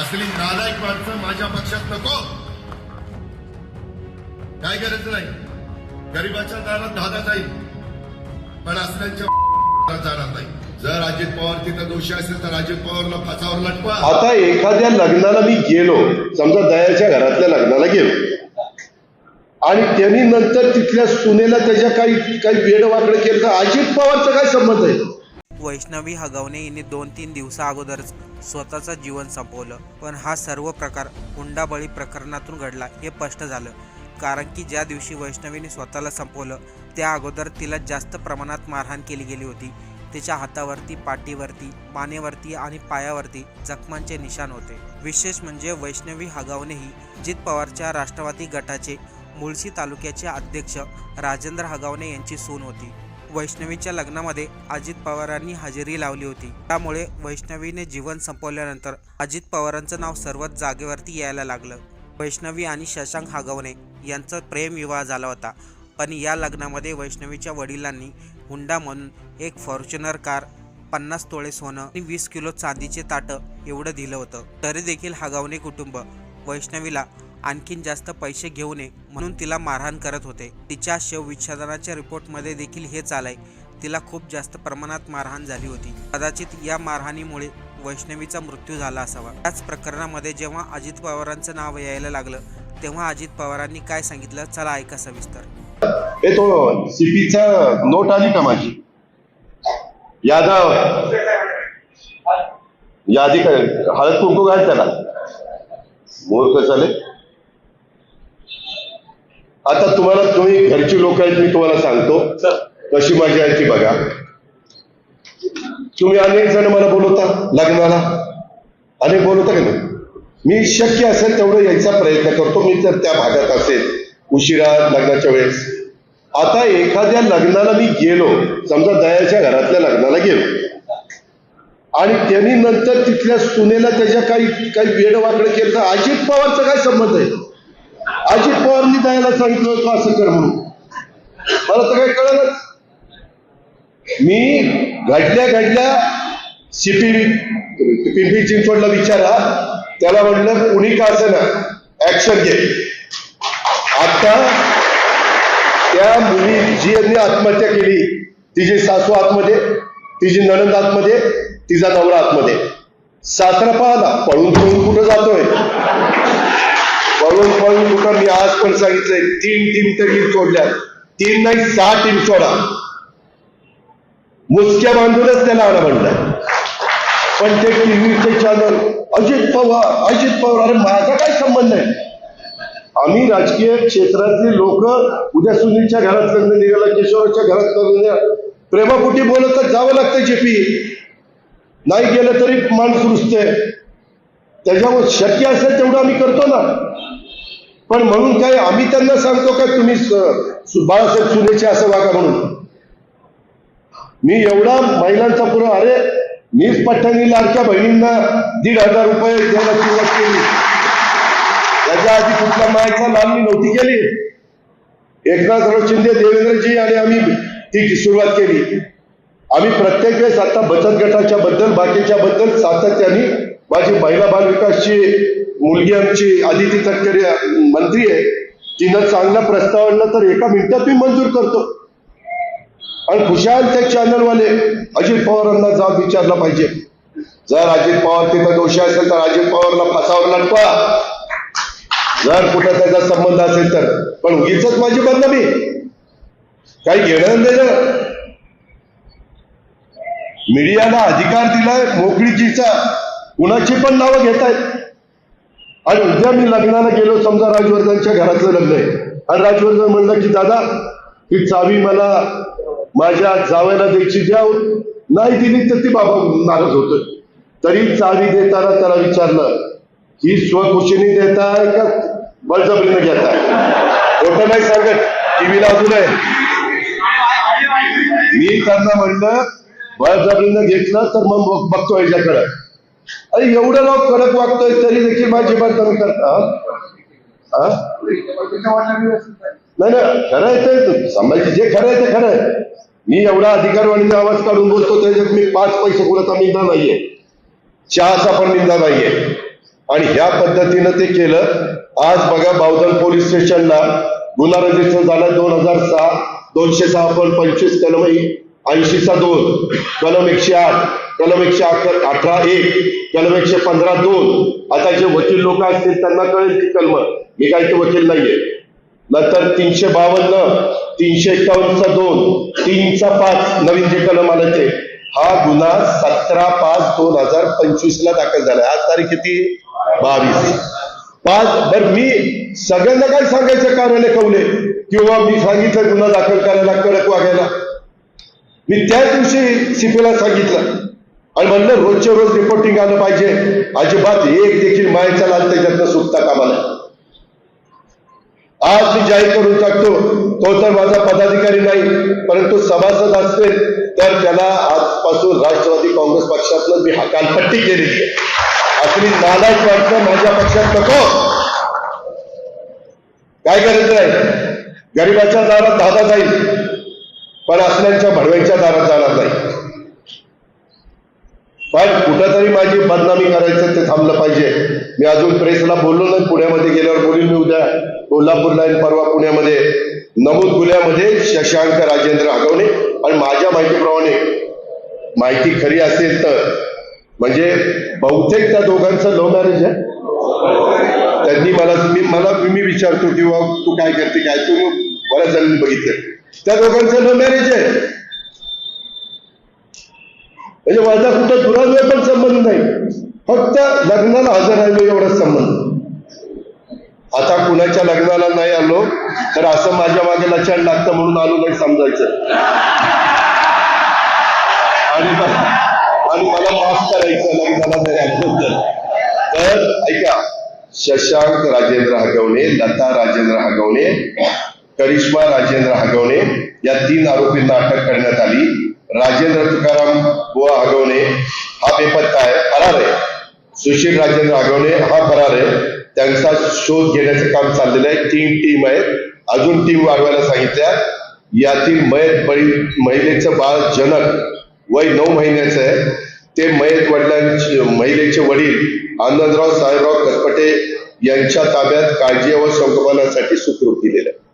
असली नालायक माणसं माझ्या पक्षात नको. काय गरज नाही. गरिबाच्या दारात धागा जाईल. पण असल्यांच्या जाणार नाही. जर अजित पवार तिथं दोषी असेल तर अजित पवारला फासावर लटवा. आता एखाद्या लग्नाला मी गेलो. समजा दयाच्या घरातल्या लग्नाला गेलो. आणि त्यांनी नंतर तिथल्या सुनेला त्याच्या काही काही वेडवाकडे केलं तर अजित पवारचा काय संबंध आहे? वैष्णवी हगवणे हिने दोन तीन दिवसा अगोदरच स्वतःचं जीवन संपवलं. पण हा सर्व प्रकार हुंडाबळी प्रकरणातून घडला हे स्पष्ट झालं. कारण की ज्या दिवशी वैष्णवीने स्वतःला संपवलं त्या अगोदर तिला जास्त प्रमाणात मारहाण केली गेली होती. तिच्या हातावरती पाठीवरती मानेवरती आणि पायावरती जखमांचे निशाण होते. विशेष म्हणजे वैष्णवी हगावणे ही जित पवारच्या राष्ट्रवादी गटाचे मुळशी तालुक्याचे अध्यक्ष राजेंद्र हगावणे यांची सून होती. वैष्णवीच्या लग्नामध्ये अजित पवारांनी हजेरी लावली होती. त्यामुळे वैष्णवीने जीवन संपवल्यानंतर अजित पवारांचं नाव सर्वच जागेवरती यायला लागलं. वैष्णवी आणि शशांक हागवणे यांचा प्रेमविवाह झाला होता. पण या लग्नामध्ये वैष्णवीच्या वडिलांनी हुंडा म्हणून एक फॉर्च्युनर कार पन्नास तोळे सोनं आणि वीस किलो चांदीचे ताटं एवढं दिलं होतं. तरी देखील हागावणे कुटुंब वैष्णवीला आणखीन जास्त पैसे घेऊ नये म्हणून तिला मारहाण करत होते. तिच्या शवविच्छेदनाच्या रिपोर्टमध्ये देखील हेच आलंय तिला खूप जास्त प्रमाणात मारहाण झाली होती. कदाचित या मारहाणीमुळे वैष्णवीचा मृत्यू झाला असावा. त्याच प्रकरणामध्ये जेव्हा अजित पवारांचं नाव यायला लागलं तेव्हा अजित पवारांनी काय सांगितलं? चला ऐका सविस्तर. तो सीपीचा नोट आली का माझी? यादव. यादी काय हळद कुंकू घाल त्याला. मोर कसं आता तुम्हाला तुम्ही घरची लोक आहेत मी तुम्हाला सांगतो. कशी मजा आहे ती बघा. तुम्ही अनेक जण मला बोलवता लग्नाला. अनेक बोलवता का नाही? मी शक्य असेल तेवढं यायचा प्रयत्न करतो मी जर त्या भागात असेल उशिरा लग्नाच्या वेळेस. आता एखाद्या लग्नाला मी गेलो समजा दयाच्या घरातल्या लग्नाला गेलो. आणि त्यांनी नंतर तिथल्या सुनेला त्याच्या काही काही वेडवाकडे केलं तर अजित पवारचा काय संबंध आहे? अजित पवारनी दयाला सांगितलं होतं असं कर म्हणून. मला तर काही कळलंच. मी घडल्या घडल्या सीपी पिंपरी चिंचवडला विचारा. त्याला म्हटलं कुणी का असं ना ऍक्शन घे. आता त्या मुली जी यांनी आत्महत्या केली तिची सासू आतमध्ये तिची नणंद आतमध्ये तिचा नवरा आतमध्ये. सासरा पाहला पळून पळून कुठं जातोय? पळून पळून मी आज पण सांगितलंय तीन टीम तरी सोडल्या तीन नाही सहा टीम सोडा मुसक्या बांधूनच त्याला आणा म्हणलं पण ते टीव्हीचे चॅनल अजित पवार अजित पवार अरे माझा काय संबंध आहे? आम्ही राजकीय क्षेत्रातली लोक उद्या सुनीलच्या घरात लग्न निघाला किशोराच्या घरात लग्न प्रेमापुटी बोलत बोलत जावं लागतं जेपी. नाही गेलं तरी माणूस रुजते त्याच्यामुळे शक्य असेल तेवढं आम्ही करतो ना. पण म्हणून काय आम्ही त्यांना सांगतो का तुम्ही स- सु- बाळासाहेब सुनेचे असं वागा म्हणून? मी एवढा महिलांचा पुरा अरे मीच पठ्ठाणी लाडक्या बहिणींना दीड हजार रुपये द्यायला सुरुवात केली. त्याच्या आधी कुठल्या मायाचा लाभ मी नव्हती केली. एकनाथराव शिंदे देवेंद्रजी आणि आम्ही ती सुरुवात केली. आम्ही प्रत्येक वेळेस आता बचत गटाच्या बद्दल बाकीच्या बद्दल सातत्याने माझी महिला बाल विकासची मुलगी आमची आदिती तटकरे मंत्री आहे. तिनं चांगला प्रस्ताव आणला तर एका मिनिटात मी मंजूर करतो. आणि खुशाल ते चॅनलवाले अजित पवारांना जाब विचारला पाहिजे. जर अजित पवार तिथं दोषी असेल तर अजित पवारला फासावर लटवा जर कुठं त्याचा संबंध असेल तर. पण उगीच माझी बदनामी. काही घेणं देणं. मीडियाला अधिकार दिलाय मोकळीकीचा कुणाची पण नावं घेत आहेत आणि उद्या मी लग्नाला गेलो समजा राजवर्धनच्या घरातलं लग्न आहे. आणि राजवर्धन म्हणलं की दादा ही चावी मला माझ्या जावयाला द्यायची द्या. नाही दिली तर ती बाबा नाराज होत तरी चावी देताना त्याला विचारलं ही स्वखुशीने देताय का बळजबरीने घेताय? खोटं नाही सांगत. टीव्हीला अजून आहे मी त्यांना म्हणलं बळजबरीनं घेतलं तर मग बघ- बघतो याच्याकडं. अरे एवढं लोक कडक वागतोय तरी देखील माझी बातमी करतात नाही ना खरं आहे ते. जे खरं आहे ते खरं आहे. मी एवढा अधिकारवाणीचा आवाज काढून बोलतो त्याच्यात मी पाच पैसे कुणाचा निंदा नाहीये. चहाचा पण निंदा नाहीये. आणि ह्या पद्धतीनं ते केलं. आज बघा बावधन पोलीस स्टेशनला गुन्हा रजिस्टर झाला दोन हजार सहा दोनशे सहा पण पंचवीस कलम ऐंशीचा दोन कलम एकशे आठ. कलम एकशे अकरा अठरा एक कलम एकशे पंधरा दोन. आता जे वकील लोक असतील त्यांना कळेल ती कलम. मी काही ते वकील नाहीये. नंतर तीनशे बावन्न तीनशे एकावन्नचा दोन तीनचा पाच नवीन जे कलम आलं ते. हा गुन्हा सतरा पाच दोन हजार पंचवीस ला दाखल झालाय आज तारीख किती? बावीस. पाच बर मी सगळ्यांना काय सांगायचं कारण कवले किंवा मी सांगितलं गुन्हा दाखल करायला कडक वागायला. मी त्याच दिवशी सिपीला सांगितलं. आणि म्हणलं रोजच्या रोज रिपोर्टिंग आलं पाहिजे. अजिबात एक देखील मायचा लाल त्याच्यातनं सुटता कामा नाही आज मी जाहीर करून टाकतो तो तर माझा पदाधिकारी नाही परंतु सभासद असते तर त्याला आजपासून राष्ट्रवादी काँग्रेस पक्षातलं मी हकालपट्टी केलेली आहे. आपली नालायक वाटणं माझ्या पक्षात नको. काय करायचं आहे? गरिबाच्या दारात दादा जाईल पण असल्यांच्या भडव्यांच्या दारात जाणार नाही. पण कुठंतरी माझी बदनामी करायचं ते थांबलं पाहिजे. मी अजून प्रेसला बोललो नाही पुण्यामध्ये गेल्यावर बोलील मी उद्या कोल्हापूरला परवा पुण्यामध्ये नमूद गुन्ह्यामध्ये शशांक राजेंद्र आगवणे आणि माझ्या माहितीप्रमाणे माहिती खरी असेल तर म्हणजे बहुतेक त्या दोघांचं लव्ह मॅरेज आहे. त्यांनी मला मी मला मी विचारतो किंवा तू काय करते काय तू बऱ्याच जणांनी बघितलं. त्या दोघांचं लव्ह मॅरेज आहे. म्हणजे माझा कुठं दुराद्वय पण संबंध नाही. फक्त लग्नाला हजर राहिलो एवढाच संबंध. आता कुणाच्या लग्नाला नाही आलो तर असं माझ्या मागे लक्षात लागतं म्हणून आलो नाही समजायचं. आणि मला आणि मला माफ करायचं लग्नाला नाही आल्याबद्दल तर तर ऐका शशांक राजेंद्र हगवणे लता राजेंद्र हगवणे करिश्मा राजेंद्र हगवणे या तीन आरोपींना अटक करण्यात आली. राजेंद्र तुकाराम बुवा आगवणे हा बेपत्ता आहे फरार आहे. सुशील राजेंद्र आगवणे हा फरार आहे. त्यांचा शोध घेण्याचं काम चाललेलं आहे. तीन टीम आहेत. अजून टीम वाढवायला सांगितल्या. यातील मयत बळी महिलेचं बाळ जनक वय नऊ महिन्याचं आहे. ते मयत वडिलांचे महिलेचे वडील आनंदराव साहेबराव कसपटे यांच्या ताब्यात काळजी व संगोपनासाठी सुखरूप दिलेलं आहे.